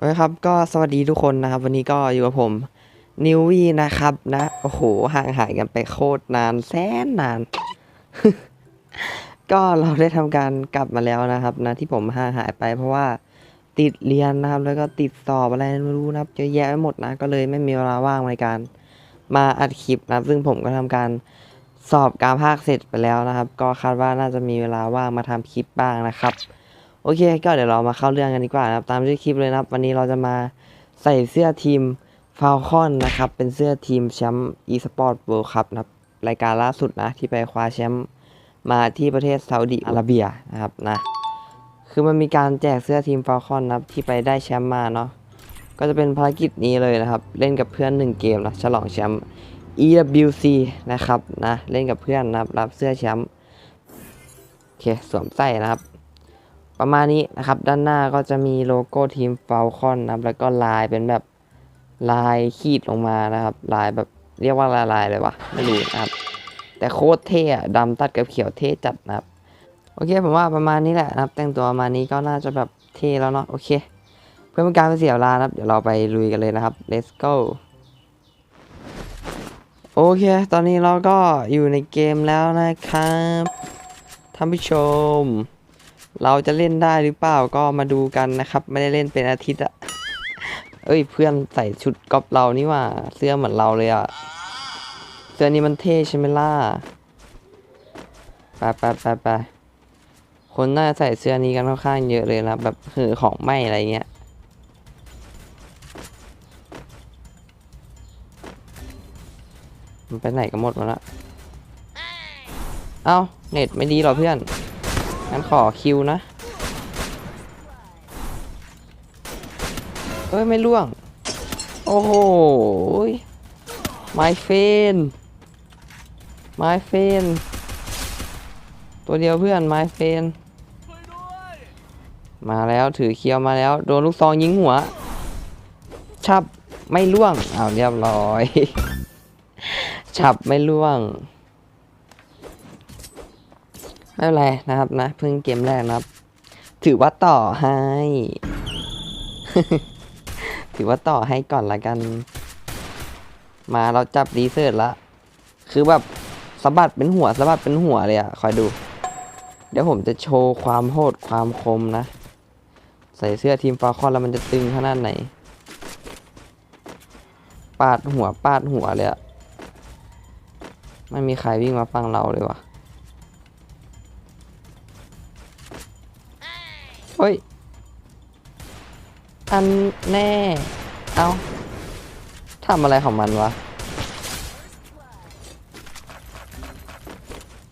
โอเคครับก็สวัสดีทุกคนนะครับ วันนี้ก็อยู่กับผมนิววี่นะครับ นะโอ้โหห่างหายกันไปโคตรนานแสนนาน ก็เราได้ทำการกลับมาแล้วนะครับ นะ ที่ผมห่างหายไป เพราะว่าติดเรียนนะครับ แล้วก็ติดสอบอะไรไม่รู้นะครับเยอะแยะไปหมดนะ ก็เลยไม่มีเวลาว่างในการมาอัดคลิปนะซึ่งผมก็ทำการสอบการภาคเสร็จไปแล้วนะครับ ก็คาดว่าน่าจะมีเวลาว่างมาทำคลิปบ้างนะครับ โอเคก็เดี๋ยวเรามาเข้าเรื่องกันดีกว่านะครับ ตามด้วยคลิปเลยนะครับ วันนี้เราจะมาใส่เสื้อทีมฟ a l คอนนะครับ เป็นเสื้อทีมแชมป์ e-sport world cup นะครับรายการล่าสุดนะ ที่ไปคว้าแชมป์มาที่ประเทศซาอุดิอาระเบียนะครับนะ คือมันมีการแจกเสื้อทีมฟ a l คอนนะครับที่ไปได้แชมป์มาเนาะก็จะเป็นภารกิจนี้เลยนะครับ เล่นกับเพื่อน 1 เกมนะฉลองแชมป์ EWC นะครับนะเล่นกับเพื่อนนะครับรับเสื้อแชมป์โอเคสวมใส่นะครับ ประมาณนี้นะครับ ด้านหน้าก็จะมีโลโก้ทีมฟ a l คอนนะครับ แล้วก็ลายเป็นแบบลายขีดลงมานะครับ ลายแบบเรียกว่าลายลายเลยวะไม่รู้นะครับ แต่โคตรเท่อะดำตัดกับเขียวเท่จัดนะครับ โอเคผมว่าประมาณนี้แหละนะครับ แต่งตัวประมาณนี้ก็น่าจะแบบเท่แล้วเนาะโอเค เพื่อเป็นการไม่เสียเวลานะครับ เดี๋ยวเราไปลุยกันเลยนะครับ let's go โอเค ตอนนี้เราก็อยู่ในเกมแล้วนะครับท่านผู้ชม เราจะเล่นได้หรือเปล่าก็มาดูกันนะครับ ไม่ได้เล่นเป็นอาทิตย์อะเอ้ยเพื่อนใส่ชุดก๊อปเรานี่ว่า เสื้อเหมือนเราเลยอะเสื้อนี้มันเท่ใช่ไหมล่ะไปไปไปไปคนน่าจะใส่เสื้อนี้กันค่อนข้างเยอะเลยนะแบบหือของไหมอะไรเงี้ยมันไปไหนกันหมดวะละเอ้าเน็ตไม่ดีหรอเพื่อน งั้นขอคิวนะเอ้ย ไม่ล่วง โอ้โหไมเฟนไมเฟนตัวเดียวเพื่อนไมเฟนมาแล้วถือเคียวมาแล้ว โดนลูกซองยิงหัว ชับไม่ล่วงอ้าวเรียบร้อยฉับไม่ล่วง ไม่เป็นไรนะครับนะเพิ่งเกมแรกนะครับ ถือว่าต่อให้ ถือว่าต่อให้ก่อนละกัน มาเราจับรีเสิร์ชละ คือแบบสะบัดเป็นหัวสะบัดเป็นหัวเลยอะคอยดู เดี๋ยวผมจะโชว์ความโหดความคมนะ ใส่เสื้อทีมฟาคอนแล้วมันจะตึงขนาดไหน ปาดหัวปาดหัวเลยอะไม่มีใครวิ่งมาฟังเราเลยว่ะ เฮ้ย อันแน่ เอาทำอะไรของมันวะ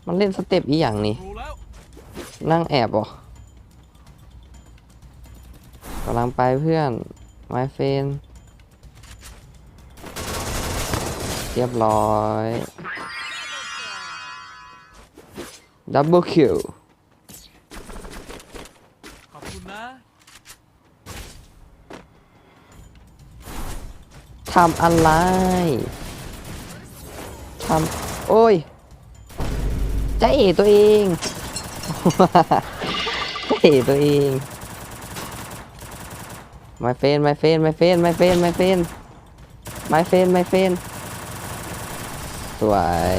มันเล่นสเต็ปอีอย่างนี้ นั่งแอบเหรอกำลังไปเพื่อน my friend เรียบร้อย ดับเบิลคิว คุณนะ ทำอะไร ทำ โอ้ยจะเอตัวเอง จะเอตัวเอง my friend my friend my friend my friend my friend my friend my friend สวย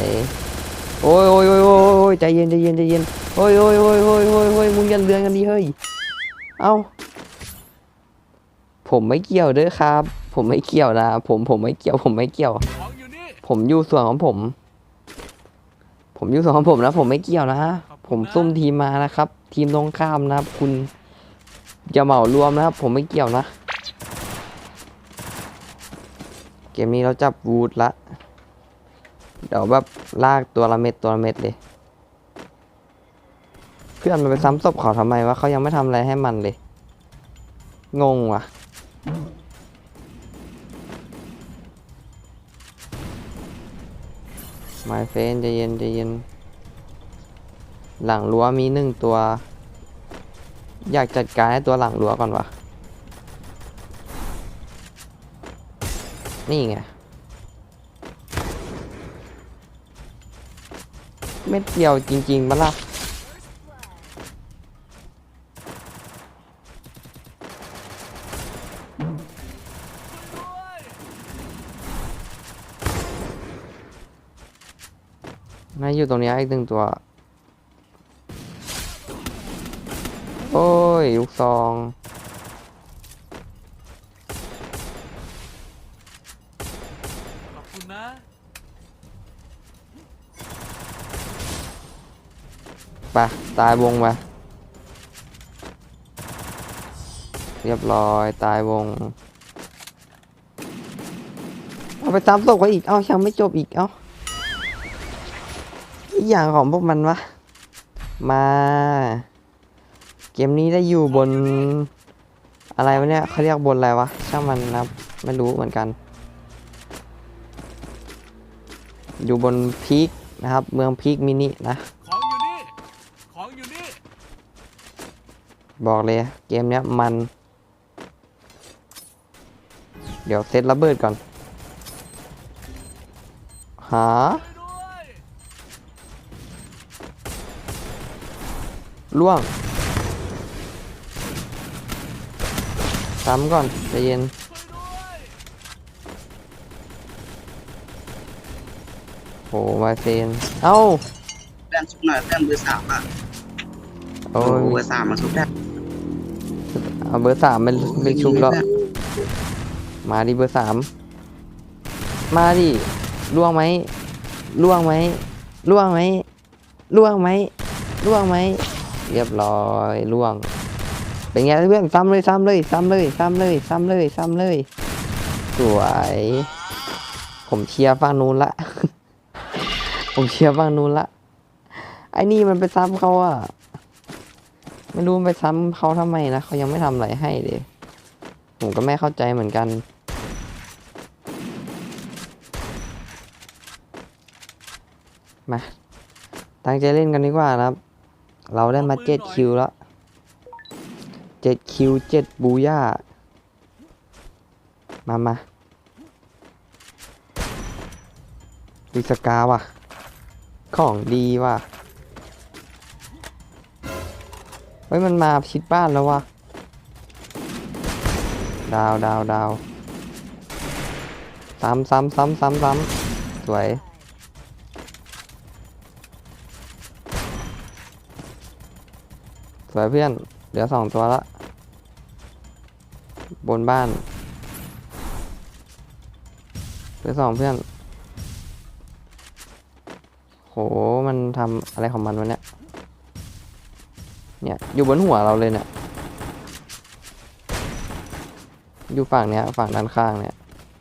โอ้ยโอ้ยโอ้ยโอ้ยใจเย็นใจเย็นใจเย็นโอ้ยโอ้ยโอ้ยโอ้ยโอ้ยมึงยันเรืองกันดีเฮ้ย เอ้า ผมไม่เกี่ยวเด้อครับ ผมไม่เกี่ยวนะ ผมผมไม่เกี่ยว ผมไม่เกี่ยว ผมอยู่ส่วนของผม ผมอยู่ส่วนของผมนะ ผมไม่เกี่ยวนะผมซุ่มทีมมานะครับ ทีมตรงข้ามนะครับ คุณอย่าเหมารวมนะครับ ผมไม่เกี่ยวนะ เกมนี้เราจับวูดละ เดี๋ยวแบบลากตัวละเม็ดตัวละเม็ดเลย พื่อนมันไปซ้ำศพเขาทำไมวะเขายังไม่ทำอะไรให้มันเลย งงว่ะ My friend ใจเย็นใจเย็น หลังรั้วมีหนึ่งตัว อยากจัดการให้ตัวหลังรั้วก่อนวะนี่ไงเม็ดเดียวจริงๆปะล่ะ น่าอยู่ตรงเนี้ยอีกหนึ่งตัว โอ้ยลูกซองขอบคุณนะไปตายวงไปเรียบร้อยตายวง เอาไปตามตกไปอีก เอ้ายังไม่จบอีก เอ้า อีกอย่างของพวกมันวะ มา เกมนี้ได้อยู่บน อะไรวะเนี่ยเขาเรียกบนอะไรวะ ช่างมันนะครับไม่รู้เหมือนกัน อยู่บนพีคนะครับ เมืองพีคมินินะ ของอยู่นี่ ของอยู่นี่ บอกเลยเกมเนี้ยมัน เดี๋ยวเซตระเบิดก่อน หา ด้วย ล่วงซ้ำก่อนใจเย็นช่วยด้วยโหมาเซนเอ้าเพื่อนชุบหน่อยเพื่อนเบอร์สามอะโอ้โอ้ยเบอร์สามมาชุบได้เอาเบอร์สามเป็นเป็นชุบแล้ว มาดิเบอร์สาม มาดิล่วงไหมล่วงไหมล่วงไหมล่วงไหมล่วงไหม เรียบร้อยล่วง เป็นไงเพื่อนซ้ำเลยซ้ำเลยซ้ำเลยซ้ำเลยซ้ำเลยซ้ำเลย สวย ผมเชียร์ฝั่งนู้นละ ผมเชียร์ฝั่งนู้นละ ไอ้นี่มันไปซ้ำเขาอะไม่รู้ไปซ้ำเขาทำไมนะเขายังไม่ทำอะไรให้เลย ผมก็ไม่เข้าใจเหมือนกันมาตั้งใจเล่นกันดีกว่านะครับ เราได้มาเจ็ดคิวแล้วเจ็ดคิวเจ็ดบูย่า มามาดูสกาว่ะ ของดีว่ะ เฮ้ย มันมาชิดบ้านแล้วว่ะ ดาวดาวดาวซ้ำซ้ำซ้ำซ้ำซ้ำสวย วยเพื่อน เหลือสองตัวละ บนบ้านเหลือสองเพื่อน โห มันทำอะไรของมันวะเนี่ย เนี่ย อยู่บนหัวเราเลยเนี่ย อยู่ฝั่งเนี้ย ฝั่งด้านข้างเนี่ย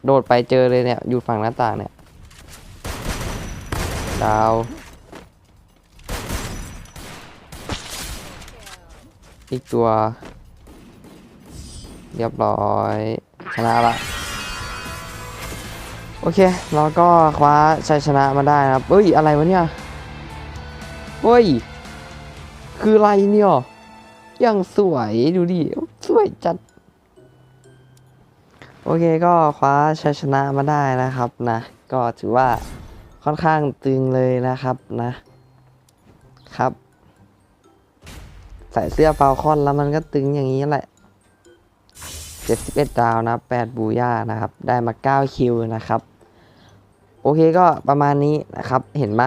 โดดไปเจอเลยเนี่ย อยู่ฝั่งหน้าต่างเนี่ย ดาว อีกตัว เรียบร้อย ชนะละโอเค เราก็คว้าชัยชนะมาได้นะครับเอ้ย อะไรวะเนี่ยเฮ้ย คืออะไรเนี่ยยังสวยดูดิ สวยจัด โอเคก็คว้าชัยชนะมาได้นะครับนะ ก็ถือว่าค่อนข้างตึงเลยนะครับนะครับ ใส่เสื้อฟาคอนแล้วมันก็ตึงอย่างนี้แหละ 71 ดาวนะ 8 บูย่านะครับ ได้มา 9 คิวนะครับ โอเคก็ประมาณนี้นะครับ เห็นไหม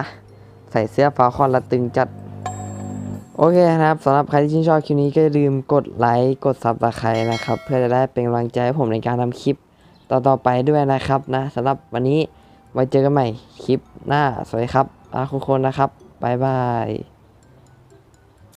ใส่เสื้อฟาคอนแล้วตึงจัด โอเคนะครับสำหรับใครที่ชื่นชอบคลิปนี้ก็อย่าลืมกดไลค์ กดซับสไครต์นะครับ เพื่อจะได้เป็นกำลังใจให้ผมในการทำคลิปต่อๆไปด้วยนะครับนะสำหรับวันนี้ไว้เจอกันใหม่คลิปหน้า สวัสดีครับลาทุกคนนะครับ บ๊ายบาย